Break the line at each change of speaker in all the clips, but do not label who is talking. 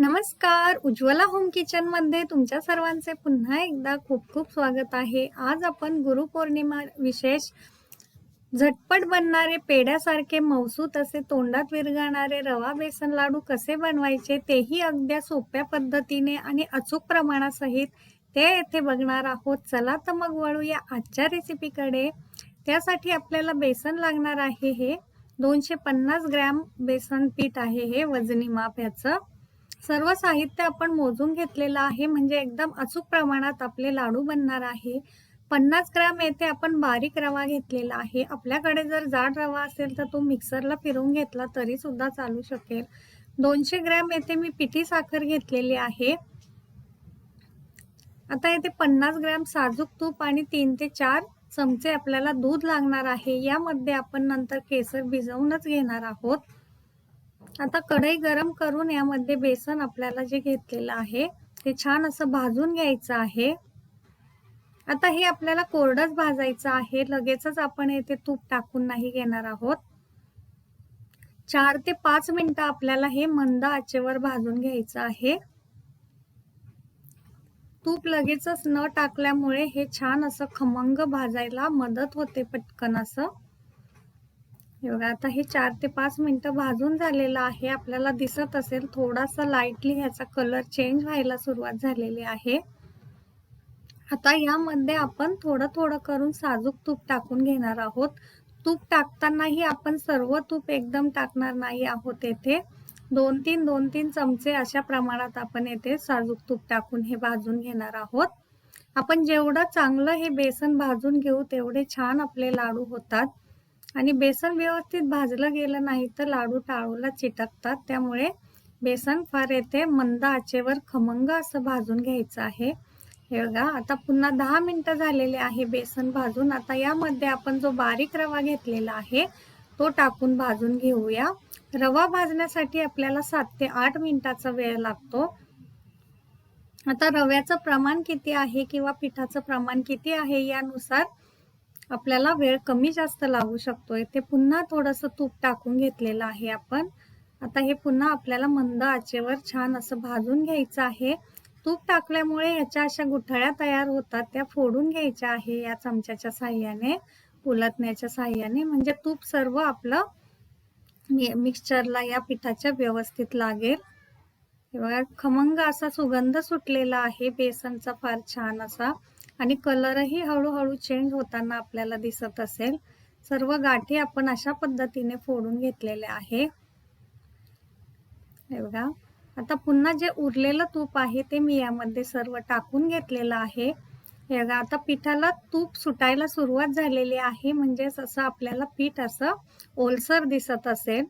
नमस्कार. उज्ज्वला होम किचनमध्ये तुमच्या सर्वांचे पुन्हा एकदा खूप खूप स्वागत आहे. आज आपण गुरुपौर्णिमा विशेष झटपट बनणारे पेड्यासारखे मौसूत असे तोंडात विरघळणारे रवा बेसन लाडू कसे बनवायचे तेही अगदी सोप्या पद्धतीने आणि अचूक प्रमाणासहित ते येथे बघणार आहोत. चला तर मग वळूया आजच्या रेसिपीकडे त्यासाठी आपल्याला बेसन लागणार आहे हे. दोनशे पन्नास ग्रॅम बेसन पीठ आहे हे वजनी माप याचं सर्व साहित्य आपण मोजून घेतलेलं आहे. म्हणजे एकदम अचूक प्रमाणात आपले लाडू बनणार आहे. पन्नास ग्राम येथे आपण बारीक रवा घेतलेला आहे. आपल्याकडे जर जाड रवा असेल तर तो मिक्सरला फिरवून घेतला तरी सुद्धा चालू शकेल. दोनशे ग्रॅम येथे मी पिठी साखर घेतलेली आहे. आता येथे पन्नास ग्रॅम साजूक तूप आणि तीन ते चार चमचे आपल्याला दूध लागणार आहे. यामध्ये आपण नंतर केसर भिजवूनच घेणार आहोत. आता कढई गरम करून यामध्ये बेसन आपल्याला जे घेतलेलं आहे ते छान असं भाजून घ्यायचं आहे. आता हे आपल्याला कोरडच भाजायचं आहे. लगेचच आपण येथे तूप टाकून नाही घेणार आहोत. चार ते पाच मिनिटं आपल्याला हे मंद आचेवर भाजून घ्यायचं आहे. तूप लगेचच न टाकल्यामुळे हे छान असं खमंग भाजायला मदत होते पटकन असं. एवढं आता हे चार ते पाच मिनटं भाजून झालेलं आहे. आपल्याला दिसत असेल थोडासा लाईटली ह्याचा कलर चेंज व्हायला सुरुवात झालेली आहे. आता यामध्ये आपण थोडं थोडं करून साजूक तूप टाकून घेणार आहोत. तूप टाकतानाही आपण सर्व तूप एकदम टाकणार नाही आहोत येथे. दोन तीन दोन तीन चमचे अशा प्रमाणात आपण येथे साजूक तूप टाकून हे भाजून घेणार आहोत. आपण जेवढं चांगलं हे बेसन भाजून घेऊ तेवढे छान आपले लाडू होतात. आणि बेसन व्यवस्थित भाजलं गेलं नाही तर लाडू टाळूला चिटकतात. त्यामुळे बेसन फार येते. मंद आचेवर खमंग असं भाजून घ्यायचं आहे. हे बघा आता पुन्हा दहा मिनटं झालेले आहे बेसन भाजून. आता यामध्ये आपण जो बारीक रवा घेतलेला आहे तो टाकून भाजून घेऊया. रवा भाजण्यासाठी आपल्याला सात ते आठ मिनिटाचा वेळ लागतो. आता रव्याचं प्रमाण किती आहे किंवा पिठाचं प्रमाण किती आहे यानुसार आपल्याला वेळ कमी जास्त लागू शकतोय. ते पुन्हा थोडंसं तूप टाकून घेतलेलं आहे आपण. आता हे पुन्हा आपल्याला मंद आचेवर छान असं भाजून घ्यायचं आहे. तूप टाकल्यामुळे ह्याच्या अशा गुठळ्या तयार होतात. त्या फोडून घ्यायच्या आहे या चमच्याच्या साह्याने उलटण्याच्या साह्याने. म्हणजे तूप सर्व आपलं मिक्सचरला या पिठाच्या व्यवस्थित लागेल. बघा खमंग असा सुगंध सुटलेला आहे. बेसनचा फार छान असा. आणि कलरही हळूहळू चेंज होताना आपल्याला दिसत असेल. सर्व गाठी आपण अशा पद्धतीने फोडून घेतलेले आहे. हे बघा. आता पुन्हा जे उरलेलं तूप आहे ते मी यामध्ये सर्व टाकून घेतलेलं आहे. हे बघा आता पिठाला तूप सुटायला सुरुवात झालेली आहे. म्हणजेच असं आपल्याला पीठ असं ओलसर दिसत असेल.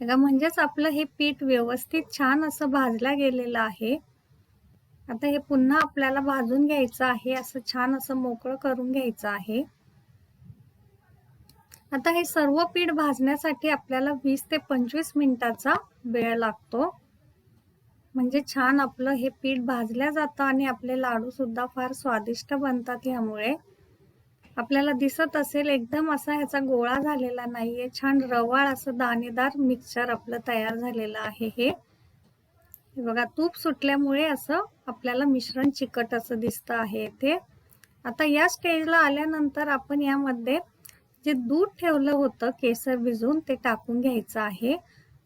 बघा म्हणजेच आपलं हे पीठ व्यवस्थित छान असं भाजलं गेलेलं आहे. आता हे पुन्हा आपल्याला भाजून घ्यायचं आहे असं छान असं मोकळं करून घ्यायचं आहे. आता हे सर्व पीठ भाजण्यासाठी आपल्याला वीस ते पंचवीस मिनिटाचा वेळ लागतो. म्हणजे छान आपलं हे पीठ भाजल्या जातं आणि आपले लाडू सुद्धा फार स्वादिष्ट बनतात ह्यामुळे. आपल्याला दिसत असेल एकदम असा ह्याचा गोळा झालेला नाहीये छान रवाळ असं दाणेदार मिक्सचर आपलं तयार झालेलं आहे हे. बघा तूप सुटल्यामुळे असं आपल्याला मिश्रण चिकट असं दिसतं आहे इथे. आता या स्टेजला आल्यानंतर आपण यामध्ये जे दूध ठेवलं होतं केसर भिजून ते टाकून घ्यायचं आहे.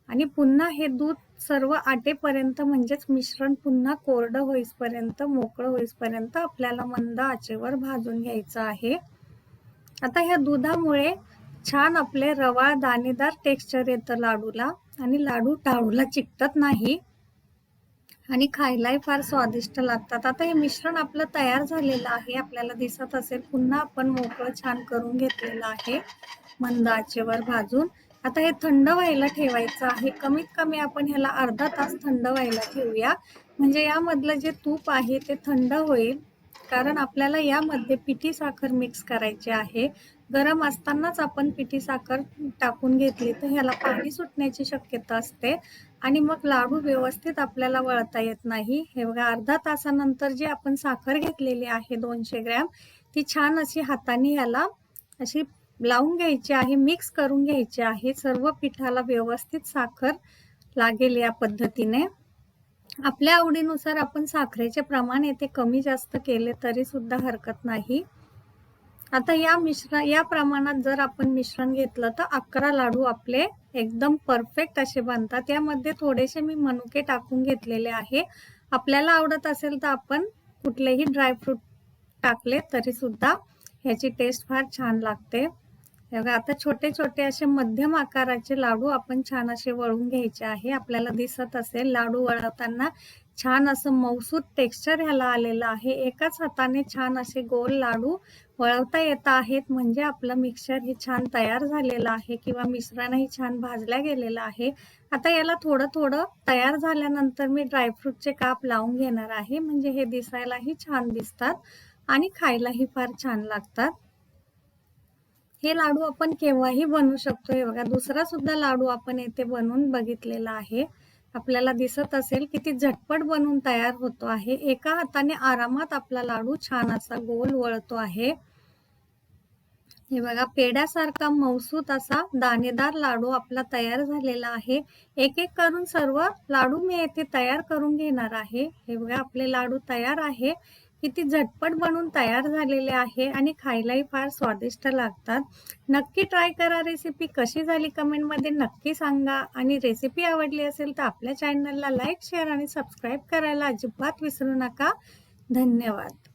आणि पुन्हा हे दूध सर्व आटेपर्यंत म्हणजेच मिश्रण पुन्हा कोरडं होईपर्यंत मोकळं होईपर्यंत आपल्याला मंद आचेवर भाजून घ्यायचं आहे. आता ह्या दुधामुळे छान आपले रवा दाणेदार टेक्स्चर येतं लाडूला. आणि लाडू टाळूला चिकटत नाही. आणि खायलाही फार स्वादिष्ट लागतात. आता हे मिश्रण आपलं तयार झालेलं आहे. आपल्याला दिसत असेल पुन्हा आपण मोकळं छान करून घेतलेलं आहे. मंद आचेवर भाजून. आता हे थंड व्हायला ठेवायचं आहे. कमीत कमी आपण ह्याला अर्धा तास थंड व्हायला ठेवूया. म्हणजे यामधलं जे तूप आहे ते थंड होईल. कारण आपल्याला यामध्ये पिठी साखर मिक्स करायची आहे. गरम असतानाच आपण पिठी साखर टाकून घेतली तर ह्याला पाणी सुटण्याची शक्यता असते. आणि मग लाडू व्यवस्थित आपल्याला वळता येत नाही. हे बघा अर्धा तासानंतर जी आपण साखर घेतलेली आहे दोनशे ग्रॅम ती छान अशी हाताने ह्याला अशी लावून घ्यायची आहे मिक्स करून घ्यायची आहे. सर्व पिठाला व्यवस्थित साखर लागेल या पद्धतीने. आपल्या आवडीनुसार आपण साखरेचे प्रमाण येथे कमी जास्त केले तरी सुद्धा हरकत नाही. आता या मिश्रण या प्रमाणात जर आपण मिश्रण घेतलं तर अकरा लाडू आपले एकदम परफेक्ट असे बनतात. यामध्ये थोडेसे मी मनुके टाकून घेतलेले आहे. आपल्याला आवडत असेल तर आपण कुठलेही ड्रायफ्रूट टाकले तरी सुद्धा ह्याची टेस्ट फार छान लागते. बघा आता छोटे छोटे असे मध्यम आकाराचे लाडू आपण छान असे वळून घ्यायचे आहे. आपल्याला दिसत असेल लाडू वळवताना छान असं मौसूद टेक्स्चर ह्याला आलेलं आहे. एकाच हाताने छान असे गोल लाडू वळवता येत आहेत. म्हणजे आपलं मिक्सर हे छान तयार झालेलं आहे किंवा मिश्रणही छान भाजल्या गेलेलं आहे. आता याला थोडं थोडं तयार झाल्यानंतर मी ड्रायफ्रूटचे काप लावून घेणार आहे. म्हणजे हे दिसायलाही छान दिसतात आणि खायलाही फार छान लागतात. हे लाडू आपण केव्हाही बनवू शकतो. हे बघा दुसरा सुद्धा लाडू आपण येथे बनवून बघितलेला आहे. आपल्याला दिसत असेल किती झटपट बनवून तयार होतो आहे. एका हाताने आरामात आपला लाडू छान असा गोल वळतो आहे. हे बघा पेड्यासारखा मौसूत असा दाणेदार लाडू आपला तयार झालेला आहे. एक एक करून सर्व लाडू मी येथे तयार करून घेणार आहे. हे बघा आपले लाडू तयार आहे. किती झटपट बनून तयार झालेले आहे आणि खायलाही फार स्वादिष्ट लागतात. नक्की ट्राय करा रेसिपी कशी झाली कमेंटमध्ये नक्की सांगा. आणि रेसिपी आवडली असेल तर आपल्या चॅनलला लाईक शेअर आणि सबस्क्राईब करायला अजिबात विसरू नका. धन्यवाद.